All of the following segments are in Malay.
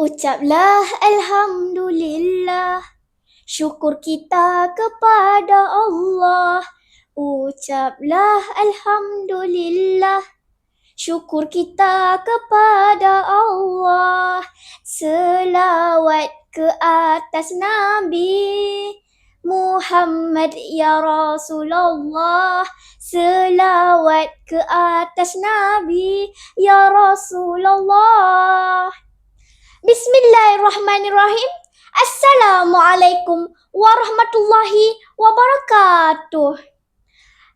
Ucaplah Alhamdulillah. Syukur kita kepada Allah. Ucaplah Alhamdulillah. Syukur kita kepada Allah. Selawat ke atas Nabi Muhammad ya Rasulullah. Selawat ke atas Nabi ya Rasulullah Bismillahirrahmanirrahim. Assalamualaikum warahmatullahi wabarakatuh.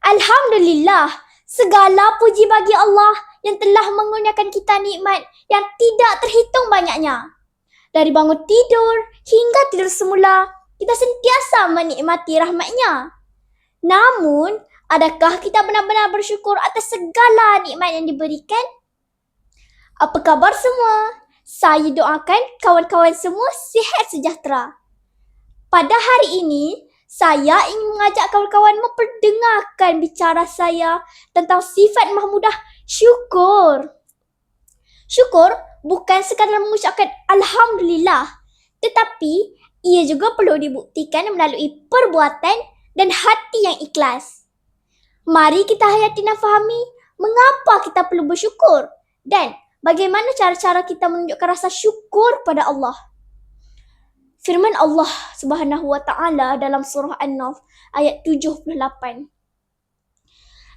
Alhamdulillah, segala puji bagi Allah yang telah mengurniakan kita nikmat yang tidak terhitung banyaknya. Dari bangun tidur hingga tidur semula, kita sentiasa menikmati rahmatnya. Namun, adakah kita benar-benar bersyukur atas segala nikmat yang diberikan? Apa kabar semua? Saya doakan kawan-kawan semua sihat sejahtera. Pada hari ini, saya ingin mengajak kawan-kawan memperdengarkan bicara saya tentang sifat mahmudah syukur. Syukur bukan sekadar mengucapkan Alhamdulillah, tetapi ia juga perlu dibuktikan melalui perbuatan dan hati yang ikhlas. Mari kita hayati dan fahami mengapa kita perlu bersyukur dan bagaimana cara-cara kita menunjukkan rasa syukur pada Allah. Firman Allah Subhanahu wa taala dalam surah An-Nahl ayat 78.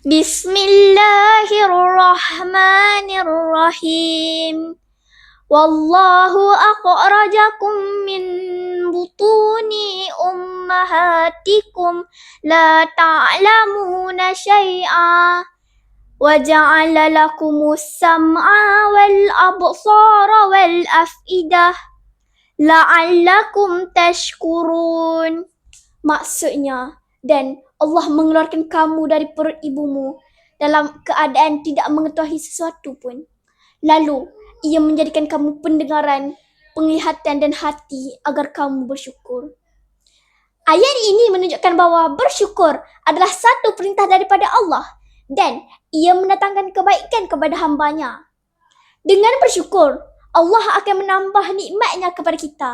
Bismillahirrahmanirrahim. Wallahu akhrajakum min butuni ummahatikum la ta'lamuna syai'a. وجعل لكم السمع والأبصار والأفئدة لعلكم تشكرون Maksudnya, dan Allah mengeluarkan kamu dari perut ibumu dalam keadaan tidak mengetahui sesuatu pun. Lalu, ia menjadikan kamu pendengaran, penglihatan dan hati agar kamu bersyukur. Ayat ini menunjukkan bahawa bersyukur adalah satu perintah daripada Allah dan ia mendatangkan kebaikan kepada hambanya. Dengan bersyukur, Allah akan menambah nikmatnya kepada kita.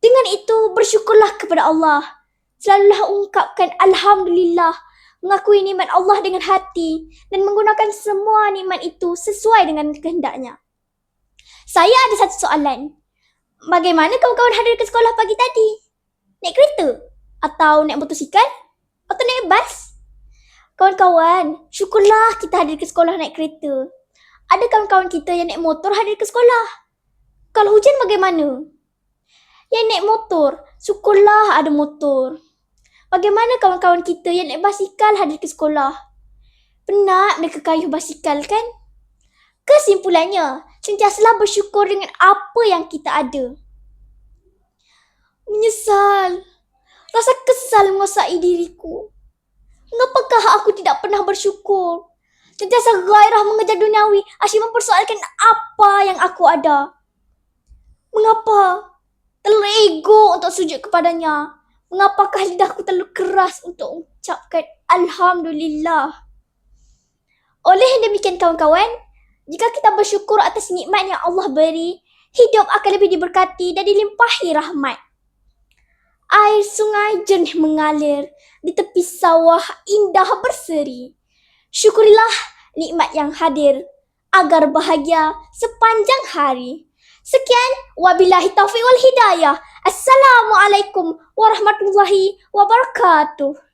Dengan itu, bersyukurlah kepada Allah. Selalulah ungkapkan Alhamdulillah, mengakui nikmat Allah dengan hati dan menggunakan semua nikmat itu sesuai dengan kehendaknya. Saya ada satu soalan. Bagaimana kawan-kawan hadir ke sekolah pagi tadi? Naik kereta? Atau naik motosikal? Atau naik bas? Kawan-kawan, syukurlah kita hadir ke sekolah naik kereta. Ada kawan-kawan kita yang naik motor hadir ke sekolah. Kalau hujan bagaimana? Yang naik motor, syukurlah ada motor. Bagaimana kawan-kawan kita yang naik basikal hadir ke sekolah? Penat mereka kayuh basikal kan? Kesimpulannya, sentiasalah bersyukur dengan apa yang kita ada. Menyesal. Rasa kesal menguasai diriku. Mengapakah aku tidak pernah bersyukur? Sentiasa gairah mengejar duniawi, asyik mempersoalkan apa yang aku ada. Mengapa? Terlalu ego untuk sujud kepadanya. Mengapakah lidahku terlalu keras untuk mengucapkan Alhamdulillah? Oleh demikian kawan-kawan, jika kita bersyukur atas nikmat yang Allah beri, hidup akan lebih diberkati dan dilimpahi rahmat. Air sungai jernih mengalir di tepi sawah indah berseri. Syukurilah nikmat yang hadir agar bahagia sepanjang hari. Sekian wabillahi taufiq wal hidayah. Assalamualaikum warahmatullahi wabarakatuh.